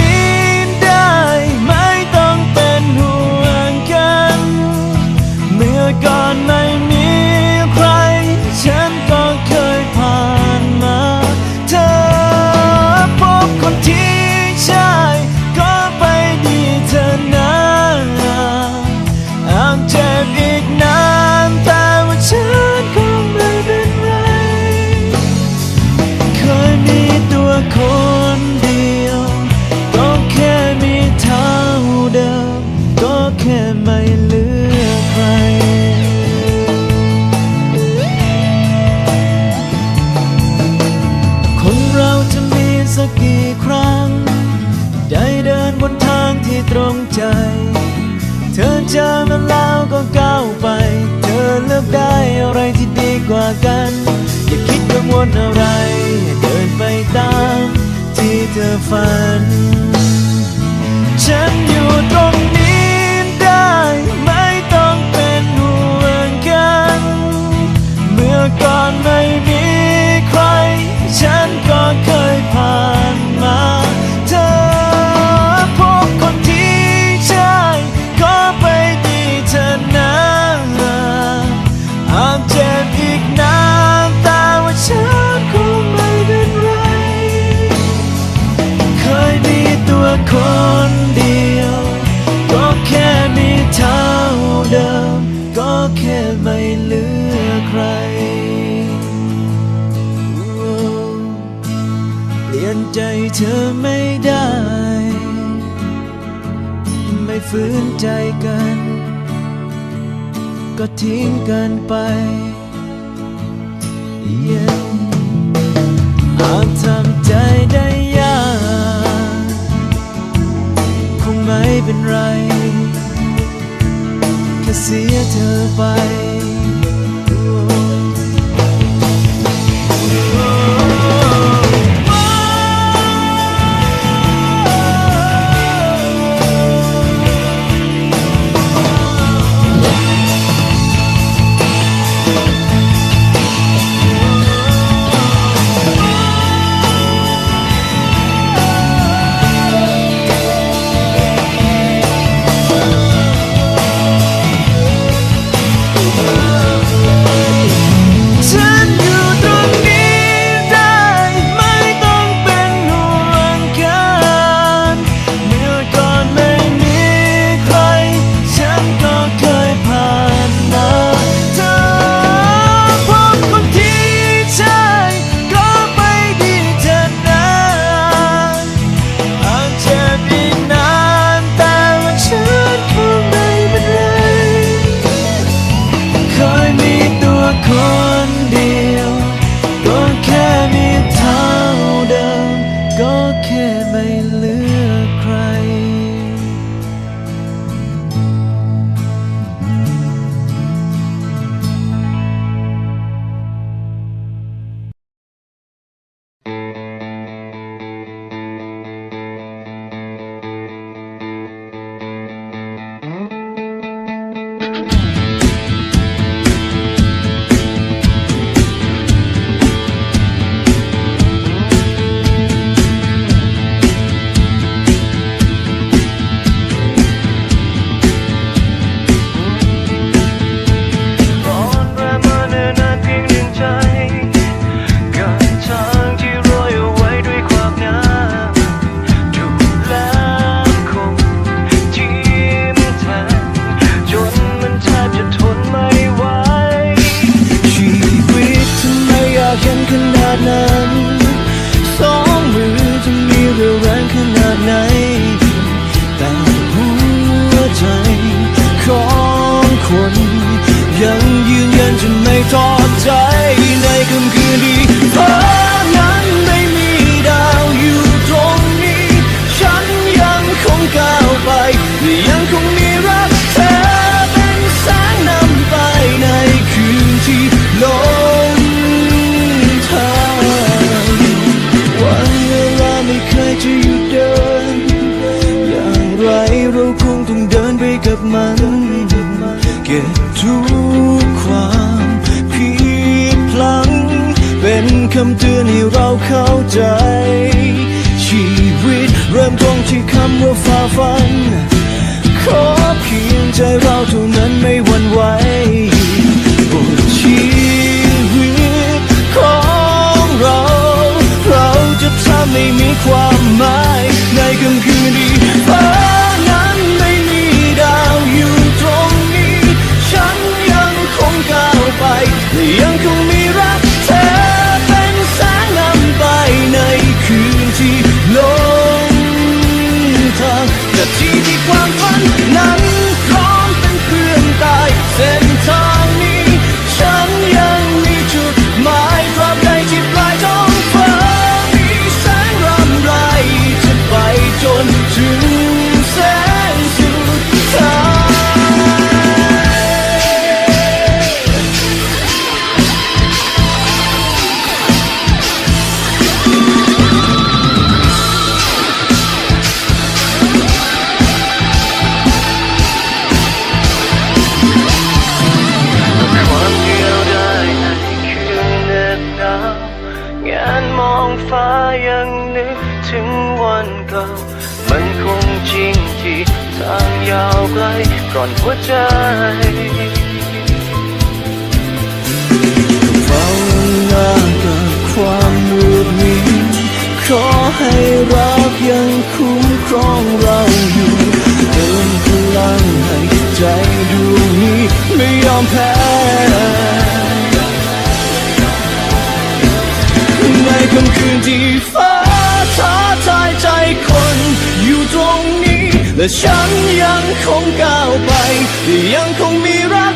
้ อะไร เดินไปตามที่เธอฝัน ฉันอยู่ตรง นใจเธอไม่ได้ ไม่ฝืนใจกัน ก็ทิ้งกันไป Yeah อาจทำใจได้ยากคงไม่เป็นไร แค่เสียเธอไป ก็บทุกความผิดพลั้งเป็นคำเตือนให้เราเข้าใจ ชีวิตเริ่มต้นที่คำว่าฝ่าฟัน ขอเพียงใจเราเท่านั้นไม่หวั่นไหวบทชีวิตของเรา เราจะทำให้มีความหมายในค่ำคืนที่ฟ้านั้ ให้รักยังคุ้มครองเราอยู่เติมพลังให้ใจดวงนี้ไม่ยอมแพ้ในค่ำคืนที่ฟ้าท้าทายใจคนอยู่ตรงนี้ และฉันยังคงก้าวไป ยังคงมีรัก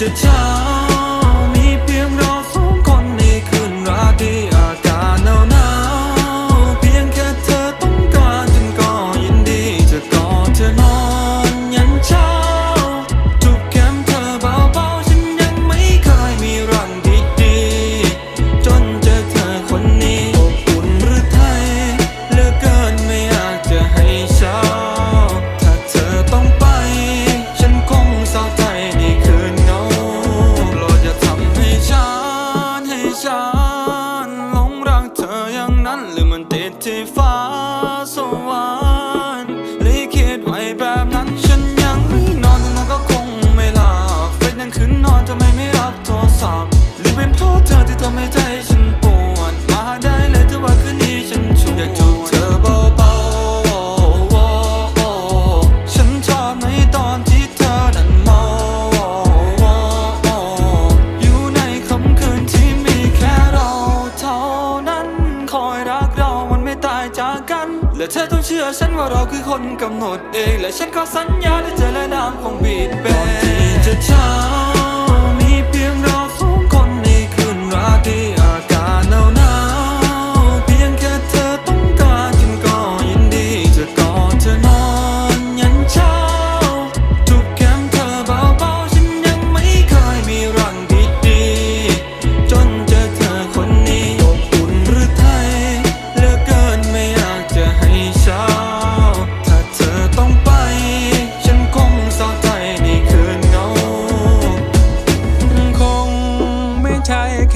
จะช้า ทำไมไม่รับโทรศัพท์หรือเป็นเพราะเธอที่ทำให้ใจฉันปวดมาได้เลยถ้าว่าคืนนี้ฉันชวนอยากจูบเธอเบาๆฉันชอบในตอนที่เธอนั้นเมาอยู่ในค่ำคืนที่มีแค่เราเท่านั้นคอยรักเรามันไม่ตายจากกัน และเธอต้องเชื่อฉันว่าเราคือคนกำหนดเอง และฉันก็สัญญาที่เธอและน้ำคงบีดเบนที่จะเช้า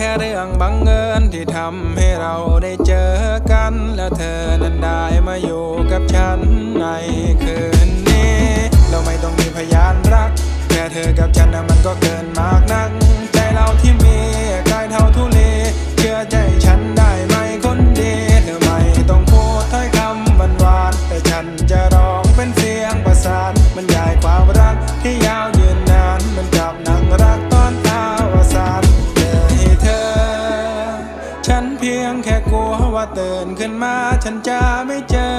แค่เรื่องบังเอิญที่ทำให้เราได้เจอกัน แล้วเธอนั้นได้มาอยู่กับฉันในคืนนี้ เราไม่ต้องมีพยานรัก แค่เธอกับฉันนั้นมันก็เกิน ฉันเพียงแค่กลัวว่าตื่นขึ้นมาฉันจะไม่เจอ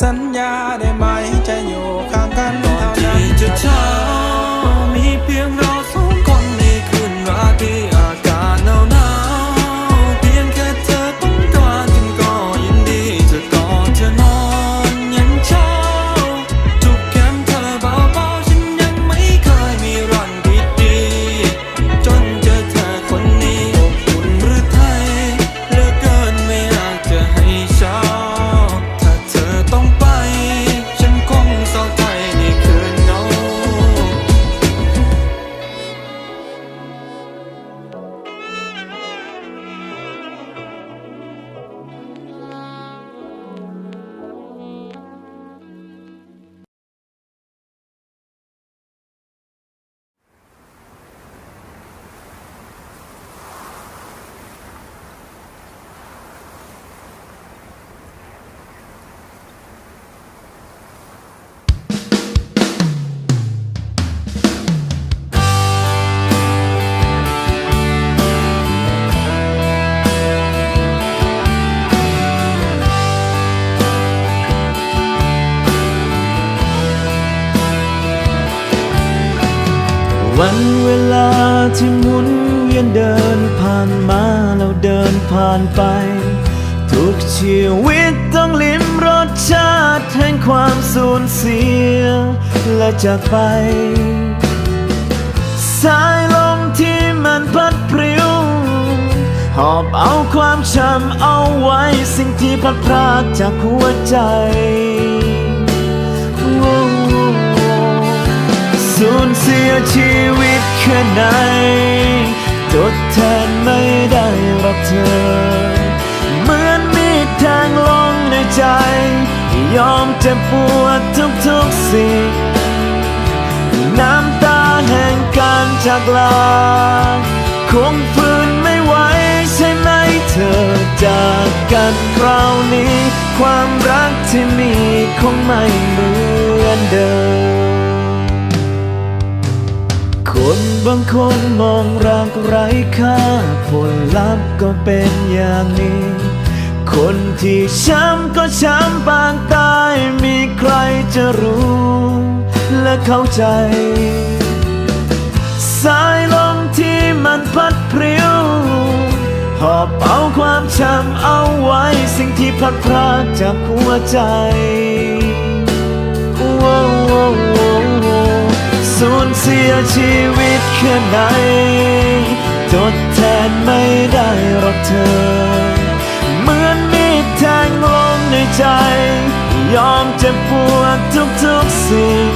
สัญญาได้ไหมจะอยู่ข้างกันก่อนเท่านั้นที่จะเช้ามีเพียงเราานไป ทุกชีวิตต้องลิ้มรสชาติแห่งความสูญเสีย และจากไป สายลมที่มันพัดพริ้ว หอบเอาความช้ำเอาไว้ สิ่งที่พลัดพรากจากหัวใจสูญเสียชีวิตแค่ไหน ทดแทนไม่ได้รอกเธอ เหมือนมีดแทงลงในใจ ยอมเจ็บปวดทุกๆสิ่งน้ำตาแห่งการจากลา คงฝืนไม่ไหวใช่ไหมเธอจากกันคราวนี้ ความรักที่มีคงไม่เหมือนเดิม คนบางคนมองรักไร้ค่า ผลลัพธ์ก็เป็นอย่างนี้ คนที่ช้ำก็ช้ำปางตายมีใครจะรู้และเข้าใจ สายลมที่มันพัดพริ้ว หอบเอาความช้ำเอาไว้ สิ่งที่พัดพรากจากหัวใจว้ สูญเสียชีวิตแค่ไหนทดแทนไม่ได้หรอกเธอ เหมือนมีดแทงลงในใจ ยอมเจ็บปวดทุกๆสิ่ง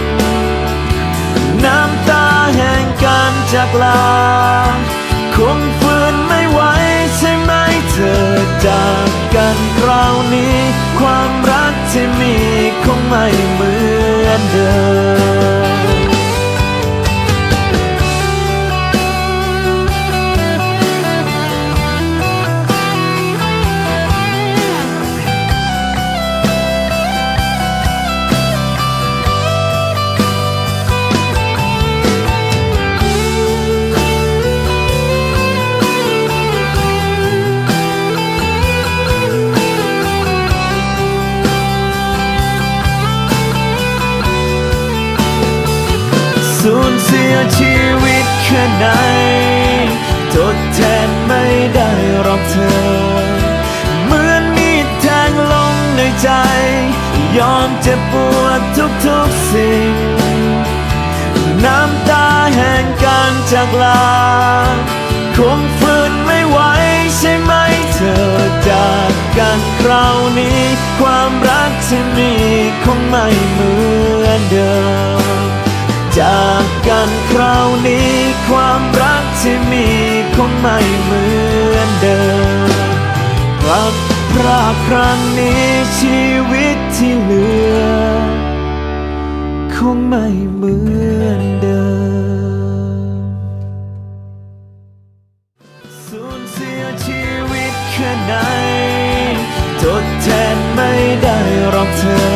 น้ำตาแห่งการจากลา คงฝืนไม่ไหวใช่ไหมเธอจากกันคราวนี้ ความรักที่มีคงไม่เหมือนเดิม มเจ็บปวดทุกๆสิ่ง น้ำตาแห่งการจากลา คงฝืนไม่ไหวใช่ไหมเธอจากกันคราวนี้ ความรักที่มีคงไม่เหมือนเดิม จากกันคราวนี้ ความรักที่มีคงไม่เหมือนเดิมรักพรากครั้งนี้ชีวิต ที่เหลือ คงไม่เหมือนเดิมสูญเสียชีวิตแค่ไหนทดแทนไม่ได้หรอกเธอ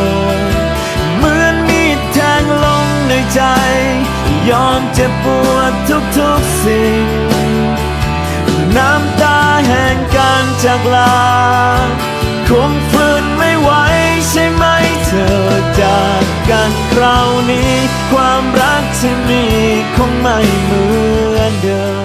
เหมือนมีดแทงลงในใจ ยอมเจ็บปวดทุกๆสิ่ง น้ำตาแห่งการจากลาคง จากกันคราวนี้ ความรักที่มีคงไม่เหมือนเดิม